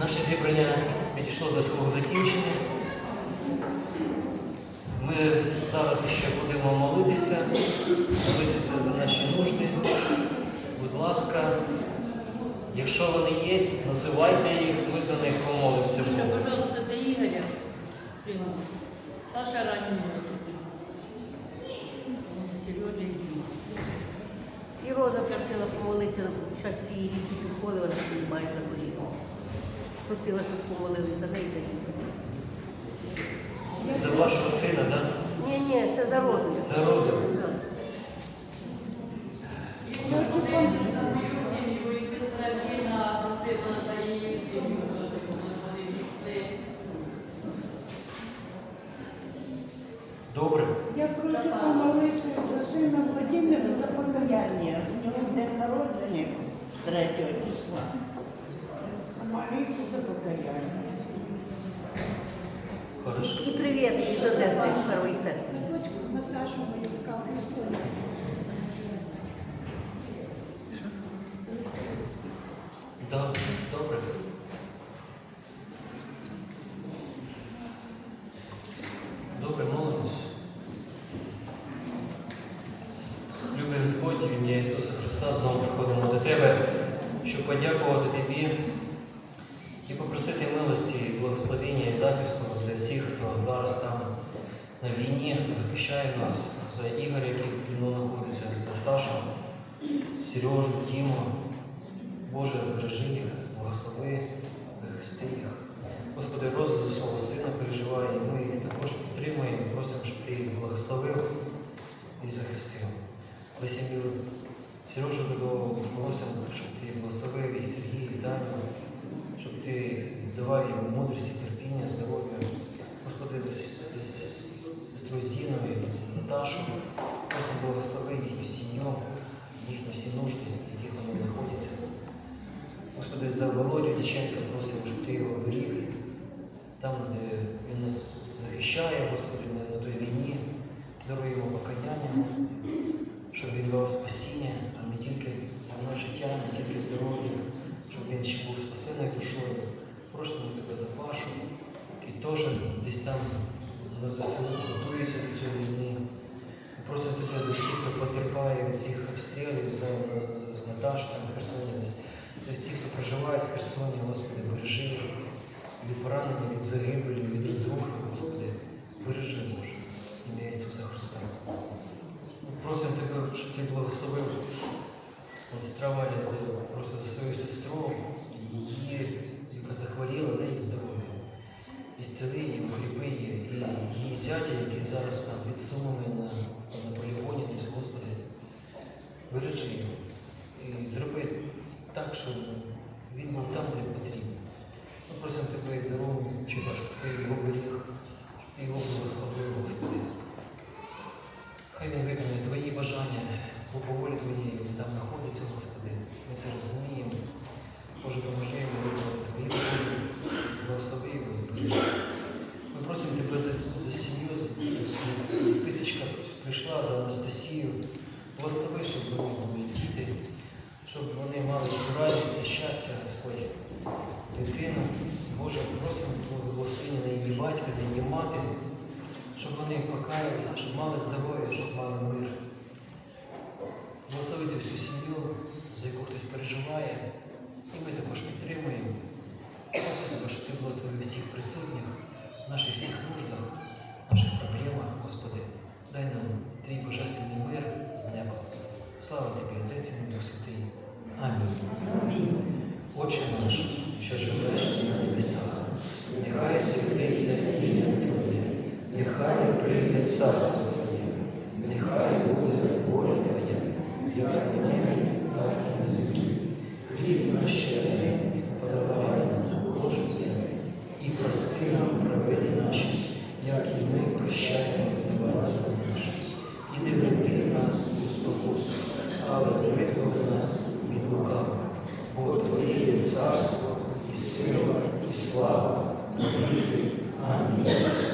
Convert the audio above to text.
Наше зібрання підійшло до свого закінчення. Ми зараз ще будемо молитися, молитися за наші нужди. Будь ласка, якщо вони є, називайте їх, ми за них помолимося. Пожалуйста, это Игоря. Прямо. Саша раненый. Сережа. І Роза просила помолитися, зараз її ріці підходила, вона приймає заболіла. Просила, щоб помолилися за неї. за вашого сина, так? Ні, ні, це за Розу. За Розу. Добре. Я прошу помолитися за сина Владимира за покаяння. У нього день народження 3 числа. Помолитися за покаяння. Хорошо. І привіт із Одеси, першої серці. За дочку Наташу мою, яка в Да, добре. Добре, молимось. Любий Господь, в ім'я Ісуса Христа, знову приходимо до Тебе, щоб подякувати Тобі і попросити милості, благословення і захисту для всіх, хто зараз там на війні, захищає нас, за Ігоря, який в плену знаходиться, за Сашу, Сережу, Діму. Боже, бережи їх, благослови, захисти їх. Господи, Роза за свого сина переживає, і ми їх також підтримуємо, просимо, щоб ти їх благословив і захистив. За сім'ю Сережу Додову просимо, щоб ти благословив і Сергія, і Таню, щоб ти давав їм мудрості, терпіння, здоров'я. Господи, за, с- за с- сестру Зіну і Наташу, просимо благослови їхню сім'ю, їхні всі нужди, яких вони знаходяться. Господи, за Володю Дяченка просимо, щоб ти його беріг там, де він нас захищає, Господи, на, той війні, даруй йому покаяння, щоб він дав спасіння, а не тільки земне життя, не тільки здоров'я, щоб він був спасений душою. Просимо тебе за Пашу, який теж десь там на ЗСУ готується до цієї війни. Просимо тебе за всіх, хто потерпає від цих обстрілів, за, Наташу, Херсоні. За всіх, хто проживає в Херсоні, Господи, бережи від поранення, від загибелі, від розрухи, Господи, бережи Боже, ім'я Ісуса Христа. Просимо Тебе, щоб Ти благословив сестра Валя просто за свою сестру, її, захворіла, дай їй здоров'я. І зціли її, укріпи її, і її зятя, який зараз там відсунений на, на полігоні, десь, Господи, бережи його. І зроби так, щоб він був там, де потрібно. Ми просимо тебе і Рому, щоб ти його беріг, щоб його благословив, Господи. Хай він виконує твої бажання, по волі твоєї він там знаходиться, Господи. Ми це розуміємо. Боже, поможи йому виконати твої волі, благослови його, збережи. Ми просимо тебе за, за сім'ю, за- записочка прийшла за Анастасію. Благослови, щоб вони були діти, щоб вони мали цю радість і щастя, Господь, дитину. Боже, просимо Твого благословення на її батька, на її мати, щоб вони покаялися, щоб мали здоров'я, щоб мали мир. Благослови цю всю сім'ю, за яку хтось переживає, і ми також підтримуємо. Просимо щоб ти благословив всіх присутніх, наших всіх нуждах, Слава тобі, Отець і Дух Святий. Амінь. Отче наш, що живеш на небесах, нехай святиться ім'я Твоє, нехай прийде царство Твоє, нехай буде воля Твоя, як в небі, так і на землі. Хліб наш щоденний подавай нам кожен день, і прости нам провини наші, як і ми прощаємо винуватцям нашим. І не веди нас у спокусу, але визволи нас від лукавого. Бо Твоє є царство, і сила, і слава, навіки. Амінь.